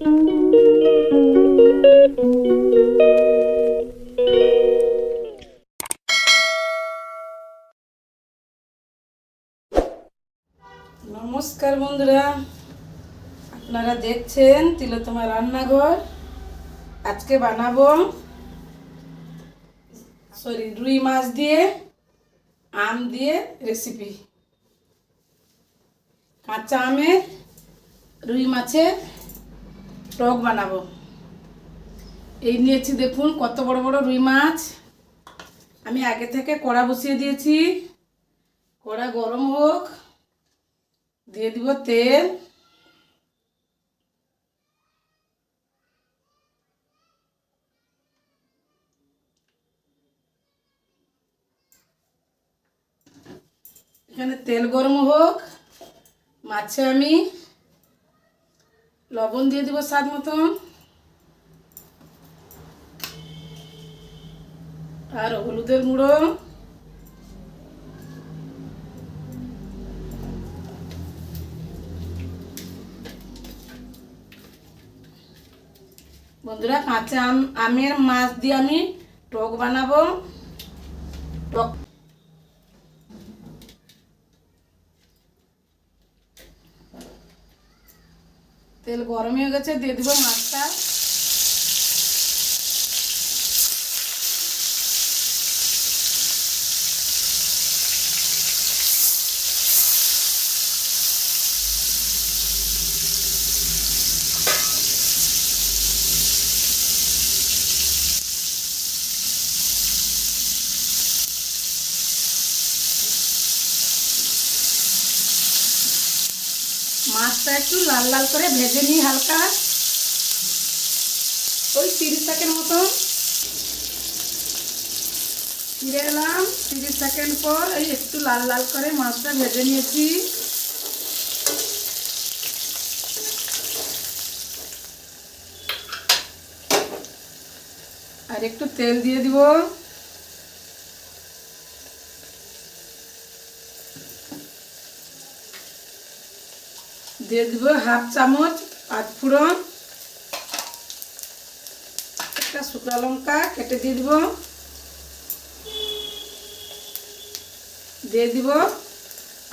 নমস্কার বন্ধুরা, আপনারা দেখছেন তিলোতমা রান্নাঘর। আজকে বানাবো সরি, রুই মাছ দিয়ে, আম দিয়ে রেসিপি কাঁচা আমের রুই মাছের টক বানাবো। এই নিয়েছি দেখুন কত বড় বড় রুই মাছ। আমি আগে থেকে কড়া বসিয়ে দিয়েছি। কড়া গরম হোক, দিয়ে দিব তেল। এখানে তেল গরম হোক, মাছে আমি লবণ দিয়ে দিব স্বাদ মতন আর হলুদের গুঁড়ো। বন্ধুরা, কাঁচা আম আমের মাছ দিয়ে আমি টক বানাবো। টক তেল গরম হয়ে গেছে দিয়ে দেবো মাছটা। মাছটা একটু লাল লাল করে ভেজে নিই হালকা। ওই তিরিশ সেকেন্ড মতন। ফিরে এলাম, তিরিশ সেকেন্ড পর এই একটু লাল লাল করে মাছটা ভেজে নিয়েছি। আর একটু তেল দিয়ে দিব। দিয়ে দিব হাফ চামচ পাঁচ ফোড়ন, একটা শুকনো লঙ্কা কেটে দিয়ে দিব দিয়ে দিব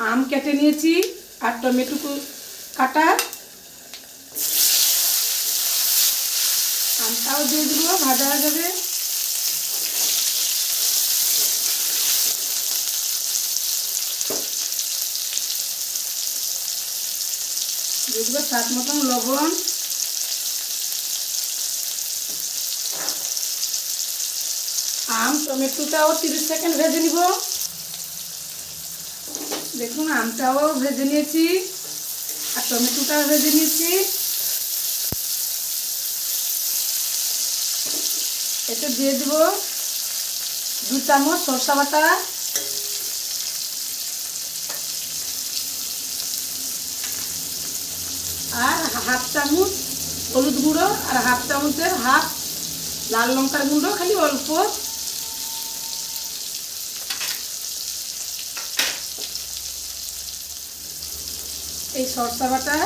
আম কেটে নিয়েছি আর টমেটো কাটা। আমটাও দিয়ে দিব, ভাজা হয়ে যাবে। দিয়ে দিব স্বাদ মতন লবণ। আম, টমেটোটাও তিরিশ সেকেন্ড ভেজে নিব। দেখুন, আমটাও ভেজে নিয়েছি আর টমেটোটাও ভেজে নিয়েছি। এতে দিয়ে দিব দু চামচ সরষা বাটা। আর হাফ চামচ হলুদ গুঁড়ো আর হাফ চামচের হাফ লাল লঙ্কার গুঁড়ো, খালি অল্প। এই সরষা বাটা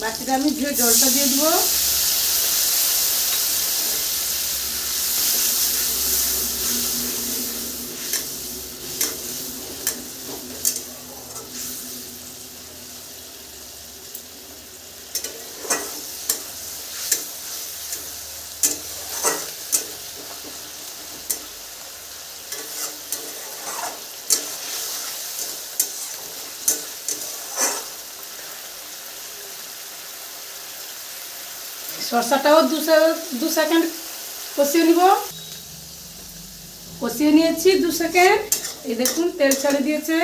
বাটিটা আমি জলটা দিয়ে দেবো। শসাটাও দু দু সেকেন্ড কষিয়ে নিব। কষিয়ে নিয়েছি দু সেকেন্ড এই দেখুন, তেল ছেড়ে দিয়েছে।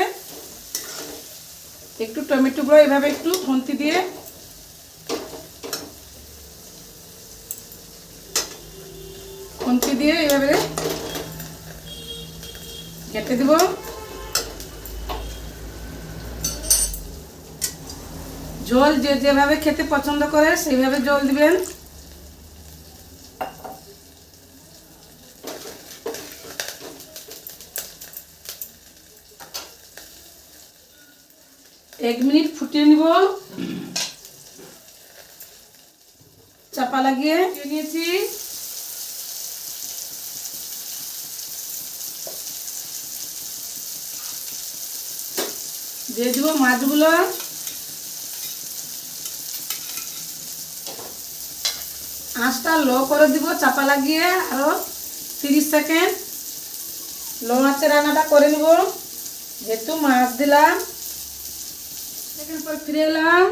একটু টমেটোগুলো এভাবে একটু খুন্তি দিয়ে। খুন্তি দিয়ে এভাবে কেটে দেব। ঝোল যে যেভাবে খেতে পছন্দ করে, সেইভাবে জল দিবেন। এক মিনিট ফুটিয়ে নিব। চাপা লাগিয়ে নিয়েছি। দিয়ে দিব মাছগুলো। আঁচটা লো করে দিব, চাপা লাগিয়ে আরও তিরিশ সেকেন্ড। লো আঁচে রান্নাটা করে নিব। যেহেতু মাছ দিলাম। সেকেন্ড পর ফিরে এলাম।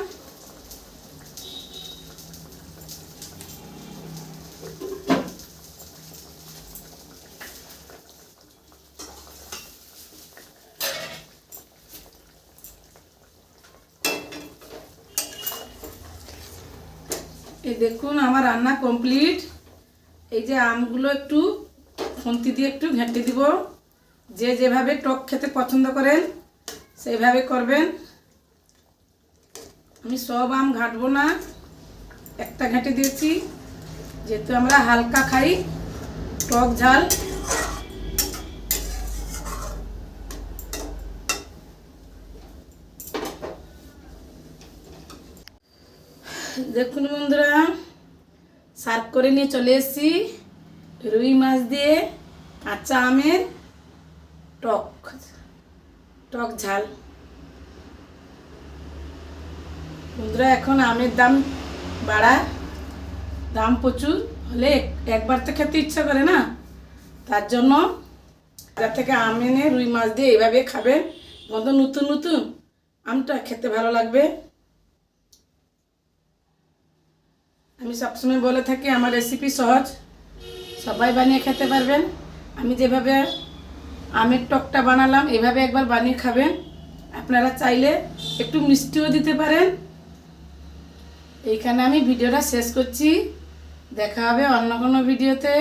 এই দেখুন, আমার রান্না কমপ্লিট এই যে আমগুলো একটু খুন্তি দিয়ে একটু ঘেঁটে দিব। যে যেভাবে টক খেতে পছন্দ করেন, সেভাবে করবেন। আমি সব আম ঘাঁটবো না, একটা ঘেঁটে দিয়েছি। যেহেতু আমরা হালকা খাই, টক ঝাল। দেখুন বন্ধুরা, সার্ভ করে নিয়ে চলে এসেছি। রুই মাছ দিয়ে কাঁচা আমের টক টক ঝাল। বন্ধুরা, এখন আমের দাম বাড়া। দাম প্রচুর হলে একবার তো খেতে ইচ্ছা করে না। তার জন্য বাজার থেকে আম এনে রুই মাছ দিয়ে এইভাবে খাবেন। বন্ধ, নতুন নতুন আমটা খেতে ভালো লাগবে। আমি সবসময় বলে থাকি, আমার রেসিপি সহজ। সবাই বানিয়ে খেতে পারবেন। আমি যেভাবে আমের টকটা বানালাম, এভাবে একবার বানিয়ে খাবেন। আপনারা চাইলে একটু মিষ্টিও দিতে পারেন। এইখানে আমি ভিডিওটা শেষ করছি। দেখা হবে অন্য কোনো ভিডিওতে।